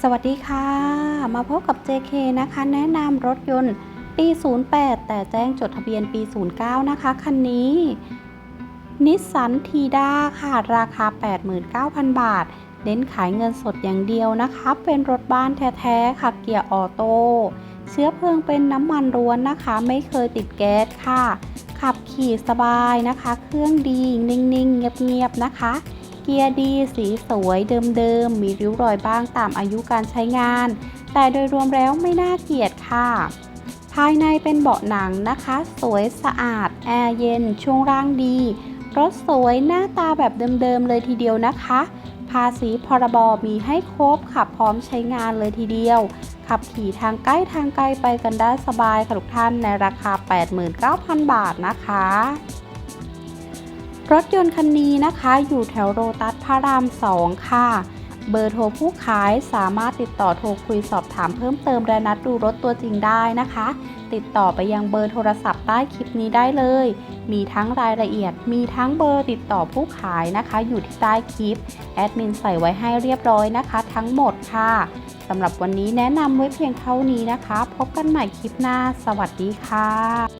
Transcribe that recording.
สวัสดีค่ะ มาพบกับ JK นะคะ แนะนำรถยนต์ปี 08 แต่แจ้งจดทะเบียนปี 09 นะคะ คันนี้นิสสันทีด้าค่ะ ราคา 89,000 บาท เน้นขายเงินสดอย่างเดียวนะคะ เป็นรถบ้านแท้ๆค่ะ เกียร์ออโต้เชื้อเพลิงเป็นน้ำมันร้วนนะคะ ไม่เคยติดแก๊สค่ะ ขับขี่สบายนะคะ เครื่องดีนิ่งๆ เงียบๆนะคะ เกียร์ดี สีสวยเดิมๆ มีริ้วรอยบ้างตามอายุการใช้งาน แต่โดยรวมแล้วไม่น่าเกลียดค่ะ ภายในเป็นเบาะหนังนะคะ สวยสะอาด แอร์เย็น ช่วงล่างดี รถสวยหน้าตาแบบเดิมๆ เลยทีเดียวนะคะ ภาษีพรบมีให้ครบขับพร้อมใช้งานเลยทีเดียว ขับขี่ทางใกล้ทางไกลไปกันได้สบายค่ะทุกท่านในราคา 89,000 บาทนะคะ รถยนต์คันนี้นะคะอยู่แถวโรตัสพระราม 2 ค่ะ เบอร์โทรผู้ขายสามารถติดต่อโทรคุยสอบถามเพิ่มเติมและนัดดูรถตัวจริงได้นะคะ ติดต่อไปยังเบอร์โทรศัพท์ใต้คลิปนี้ได้เลย มีทั้งรายละเอียด มีทั้งเบอร์ติดต่อผู้ขายนะคะ อยู่ที่ใต้คลิป แอดมินใส่ไว้ให้เรียบร้อยนะคะ ทั้งหมดค่ะสำหรับวันนี้แนะนำไว้เพียงเท่านี้นะคะ พบกันใหม่คลิปหน้า สวัสดีค่ะ